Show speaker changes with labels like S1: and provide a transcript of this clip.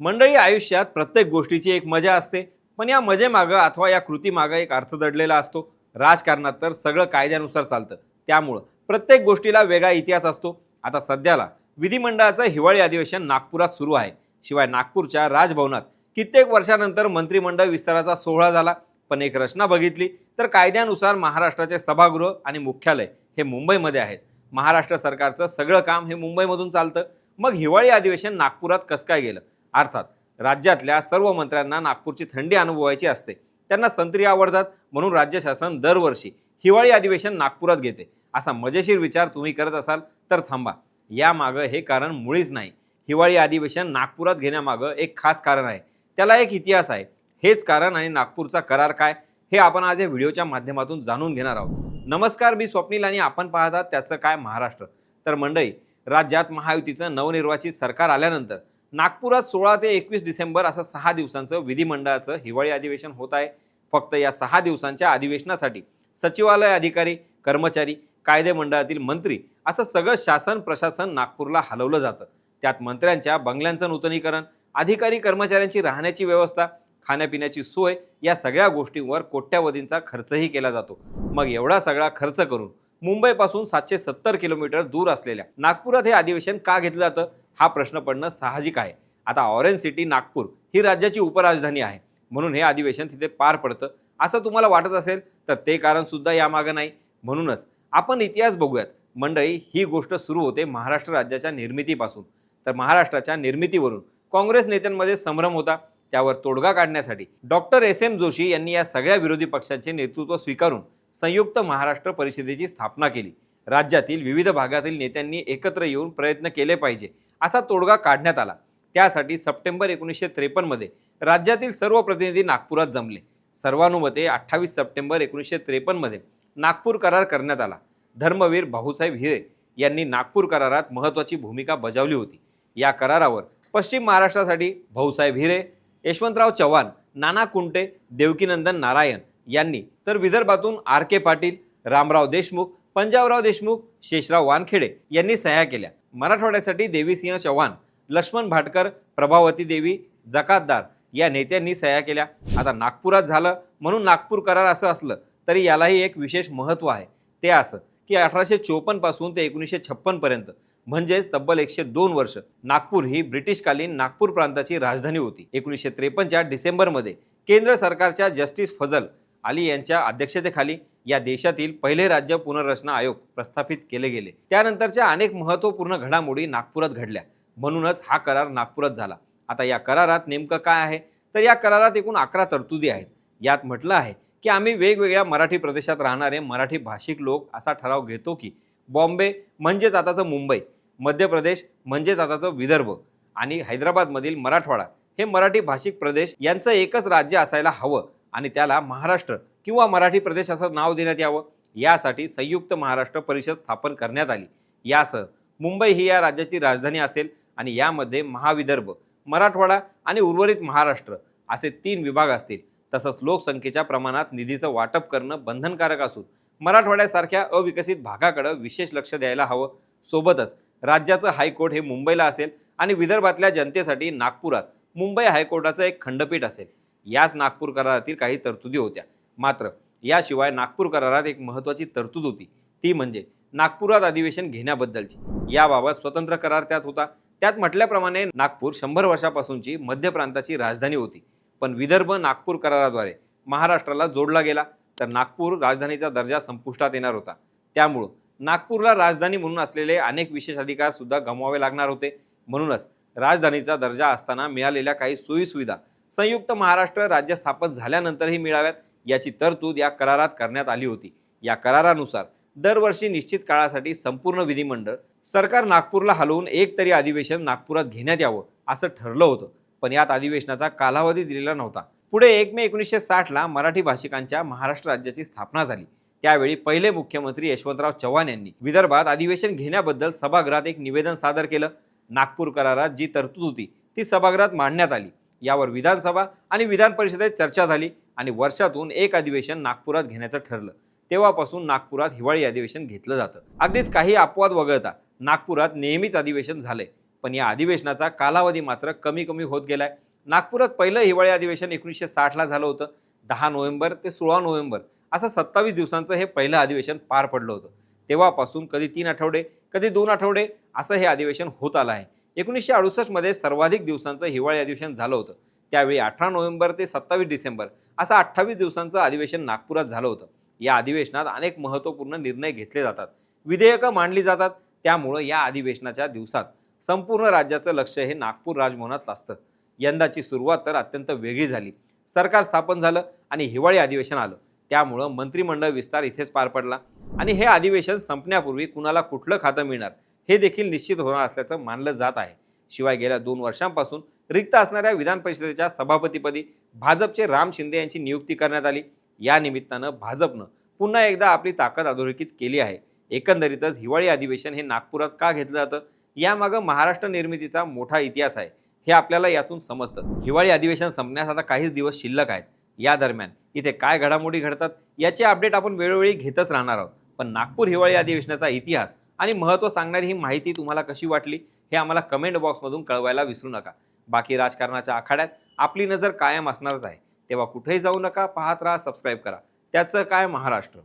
S1: मंडळी आयुष्यात प्रत्येक गोष्टीची एक मजा असते. पण या मजेमागं अथवा या कृतीमागं एक अर्थ दडलेला असतो. राजकारणात तर सगळं कायद्यानुसार चालतं. त्यामुळं प्रत्येक गोष्टीला वेगळा इतिहास असतो. आता सध्याला विधिमंडळाचं हिवाळी अधिवेशन नागपुरात सुरू आहे. शिवाय नागपूरच्या राजभवनात कित्येक वर्षानंतर मंत्रिमंडळ विस्ताराचा सोहळा झाला. पण एक रचना बघितली तर कायद्यानुसार महाराष्ट्राचे सभागृह आणि मुख्यालय हे मुंबईमध्ये आहेत. महाराष्ट्र सरकारचं सगळं काम हे मुंबईमधून चालतं. मग हिवाळी अधिवेशन नागपुरात कसं काय गेलं? अर्थात राज्यातल्या सर्व मंत्र्यांना नागपूरची थंडी अनुभवायची असते. त्यांना संत्री आवडतात म्हणून राज्य शासन दरवर्षी हिवाळी अधिवेशन नागपुरात घेते. असा मजेशीर विचार तुम्ही करत असाल तर थांबा. यामागं हे कारण मुळीच नाही. हिवाळी अधिवेशन नागपुरात घेण्यामागं एक खास कारण आहे. त्याला एक इतिहास आहे. हेच कारण आणि नागपूरचा करार काय हे आपण आज या व्हिडिओच्या माध्यमातून जाणून घेणार आहोत. नमस्कार मी स्वप्नील आणि आपण पाहतात त्याचं काय महाराष्ट्र. तर मंडळी राज्यात महायुतीचं नवनिर्वाचित सरकार आल्यानंतर नागपुरात सोळा ते एकवीस डिसेंबर असं सहा दिवसांचं विधिमंडळाचं हिवाळी अधिवेशन होत आहे. फक्त या सहा दिवसांच्या अधिवेशनासाठी सचिवालय अधिकारी कर्मचारी कायदे मंडळातील मंत्री असं सगळं शासन प्रशासन नागपूरला हलवलं जातं. त्यात मंत्र्यांच्या बंगल्यांचं नूतनीकरण अधिकारी कर्मचाऱ्यांची राहण्याची व्यवस्था खाण्यापिण्याची सोय या सगळ्या गोष्टींवर कोट्यावधींचा खर्चही केला जातो. मग एवढा सगळा खर्च करून मुंबईपासून सातशे सत्तर किलोमीटर दूर असलेल्या नागपुरात हे अधिवेशन का घेतलं जातं? हा प्रश्न पडणं साहजिक आहे. आता ऑरेंज सिटी नागपूर ही राज्याची उपराजधानी आहे. म्हणून हे अधिवेशन तिथे पार पडतं. असं तुम्हाला वाटत असेल तर ते कारणसुद्धा यामागं नाही. म्हणूनच आपण इतिहास बघूयात. मंडळी ही गोष्ट सुरू होते महाराष्ट्र राज्याच्या निर्मितीपासून. तर महाराष्ट्राच्या निर्मितीवरून काँग्रेस नेत्यांमध्ये संभ्रम होता. त्यावर तोडगा काढण्यासाठी डॉक्टर एस एम जोशी यांनी या सगळ्या विरोधी पक्षांचे नेतृत्व स्वीकारून संयुक्त महाराष्ट्र परिषदेची स्थापना केली. राज्यातील विविध भागातील नेत्यांनी एकत्र येऊन प्रयत्न केले पाहिजे. असा तोडगा काढण्यात आला. त्यासाठी सप्टेंबर एकोणीसशे त्रेपन्नमध्ये राज्यातील सर्व प्रतिनिधी नागपुरात जमले. सर्वानुमते अठ्ठावीस सप्टेंबर एकोणीसशे त्रेपन्नमध्ये नागपूर करार करण्यात आला. धर्मवीर भाऊसाहेब हिरे यांनी नागपूर करारात महत्त्वाची भूमिका बजावली होती. या करारावर पश्चिम महाराष्ट्रासाठी भाऊसाहेब हिरे यशवंतराव चव्हाण नाना कुंटे देवकीनंदन नारायण यांनी तर विदर्भातून आर के पाटील रामराव देशमुख पंजाबराव देशमुख शेषराव वानखेडे यांनी सह्या केल्या. मराठवाड्यासाठी देवीसिंह चव्हाण लक्ष्मण भाटकर प्रभावती देवी जकातदार या नेत्यांनी सह्या केल्या. आता नागपुरात झालं. म्हणून नागपूर करार असं असलं तरी यालाही एक विशेष महत्त्व आहे. ते असं की अठराशे चोपन्नपासून ते एकोणीसशे छप्पनपर्यंत म्हणजेच तब्बल एकशे दोन वर्ष नागपूर ही ब्रिटिशकालीन नागपूर प्रांताची राजधानी होती. एकोणीसशे त्रेपन्नच्या डिसेंबरमध्ये केंद्र सरकारच्या जस्टिस फजल अली यांच्या अध्यक्षतेखाली या देशातील पहिले राज्य पुनर्रचना आयोग प्रस्थापित केले गेले. त्यानंतरच्या अनेक महत्त्वपूर्ण घडामोडी नागपुरात घडल्या. म्हणूनच हा करार नागपुरात झाला. आता या करारात नेमकं काय आहे? तर या करारात एकूण अकरा तरतुदी आहेत. यात म्हटलं आहे की आम्ही वेगवेगळ्या मराठी प्रदेशात राहणारे मराठी भाषिक लोक असा ठराव घेतो की बॉम्बे म्हणजेच आताचं मुंबई मध्य प्रदेश म्हणजेच आताचं विदर्भ आणि हैदराबादमधील मराठवाडा हे मराठी भाषिक प्रदेश यांचं एकच राज्य असायला हवं. आणि त्याला महाराष्ट्र किंवा मराठी प्रदेश असं नाव देण्यात यावं. यासाठी संयुक्त महाराष्ट्र परिषद स्थापन करण्यात आली. यासह मुंबई ही या राज्याची राजधानी असेल आणि यामध्ये महाविदर्भ मराठवाडा आणि उर्वरित महाराष्ट्र असे तीन विभाग असतील. तसंच लोकसंख्येच्या प्रमाणात निधीचं वाटप करणं बंधनकारक असून मराठवाड्यासारख्या अविकसित भागाकडं विशेष लक्ष द्यायला हवं. सोबतच राज्याचं हायकोर्ट हे मुंबईला असेल आणि विदर्भातल्या जनतेसाठी नागपुरात मुंबई हायकोर्टाचं एक खंडपीठ असेल. याच नागपूर करारातील काही तरतुदी होत्या. मात्र याशिवाय नागपूर करारात एक महत्त्वाची तरतूद होती. ती म्हणजे नागपुरात अधिवेशन घेण्याबद्दलची. याबाबत स्वतंत्र करार त्यात होता. त्यात म्हटल्याप्रमाणे नागपूर शंभर वर्षापासूनची मध्य प्रांताची राजधानी होती. पण विदर्भ नागपूर कराराद्वारे महाराष्ट्राला जोडला गेला तर नागपूर राजधानीचा दर्जा संपुष्टात येणार होता. त्यामुळं नागपूरला राजधानी म्हणून असलेले अनेक विशेष अधिकार सुद्धा गमवावे लागणार होते. म्हणूनच राजधानीचा दर्जा असताना मिळालेल्या काही सोयीसुविधा संयुक्त महाराष्ट्र राज्य स्थापन झाल्यानंतरही मिळाव्यात याची तरतूद या करारात करण्यात आली होती. या करारानुसार दरवर्षी निश्चित काळासाठी संपूर्ण विधिमंडळ सरकार नागपूरला हलवून एक तरी अधिवेशन नागपुरात घेण्यात यावं असं ठरलं होतं. पण यात अधिवेशनाचा कालावधी दिलेला नव्हता. पुढे एक मे एकोणीसशे साठला मराठी भाषिकांच्या महाराष्ट्र राज्याची स्थापना झाली. त्यावेळी पहिले मुख्यमंत्री यशवंतराव चव्हाण यांनी विदर्भात अधिवेशन घेण्याबद्दल सभागृहात एक निवेदन सादर केलं. नागपूर करारात जी तरतूद होती ती सभागृहात मांडण्यात आली. यावर विधानसभा आणि विधान परिषदेत चर्चा झाली आणि वर्षातून एक अधिवेशन नागपुरात घेण्याचं ठरलं. तेव्हापासून नागपुरात हिवाळी अधिवेशन घेतलं जातं. अगदीच काही अपवाद वगळता नागपुरात नेहमीच अधिवेशन झालंय. पण या अधिवेशनाचा कालावधी मात्र कमी कमी होत गेलाय. नागपुरात पहिलं हिवाळी अधिवेशन एकोणीसशे साठला झालं होतं. दहा नोव्हेंबर ते सोळा नोव्हेंबर असं सत्तावीस दिवसांचं हे पहिलं अधिवेशन पार पडलं होतं. तेव्हापासून कधी तीन आठवडे कधी दोन आठवडे असं हे अधिवेशन होत आलं आहे. एकोणीसशे अडुसष्टमध्ये सर्वाधिक दिवसांचं हिवाळी अधिवेशन झालं होतं. त्यावेळी अठरा नोव्हेंबर ते सत्तावीस डिसेंबर असं अठ्ठावीस दिवसांचं अधिवेशन नागपुरात झालं होतं. या अधिवेशनात अनेक महत्त्वपूर्ण निर्णय घेतले जातात. विधेयकं मांडली जातात. त्यामुळं या अधिवेशनाच्या दिवसात संपूर्ण राज्याचं लक्ष हे नागपूर राजभवनात असतं. यंदाची सुरुवात तर अत्यंत वेगळी झाली. सरकार स्थापन झालं आणि हिवाळी अधिवेशन आलं. त्यामुळं मंत्रिमंडळ विस्तार इथेच पार पडला. आणि हे अधिवेशन संपण्यापूर्वी कुणाला कुठलं खातं मिळणार? हे देखील निश्चित होणार असल्याचं मानलं जात आहे. शिवाय गेल्या दोन वर्षांपासून रिक्त असणाऱ्या विधान परिषदेच्या सभापतीपदी भाजपचे राम शिंदे यांची नियुक्ती करण्यात आली. या निमित्तानं भाजपनं पुन्हा एकदा आपली ताकद अधोरेखित केली आहे. एकंदरीतच हिवाळी अधिवेशन हे नागपुरात का घेतलं जातं? यामागं महाराष्ट्र निर्मितीचा मोठा इतिहास आहे. हे आपल्याला यातून समजतंच. हिवाळी अधिवेशन संपण्यास आता काहीच दिवस शिल्लक आहेत. या दरम्यान इथे काय घडामोडी घडतात याचे अपडेट आपण वेळोवेळी घेतच राहणार आहोत. पण नागपूर हिवाळी अधिवेशनाचा इतिहास आणि महत्त्व सांगणारी ही माहिती तुम्हाला कशी वाटली हे आम्हाला कमेंट बॉक्समधून कळवायला विसरू नका. बाकी राजकारणाच्या आखाड्यात आपली नजर कायम असणारच आहे. तेव्हा कुठेही जाऊ नका पाहत राहा सबस्क्राईब करा. त्याचं काय महाराष्ट्र?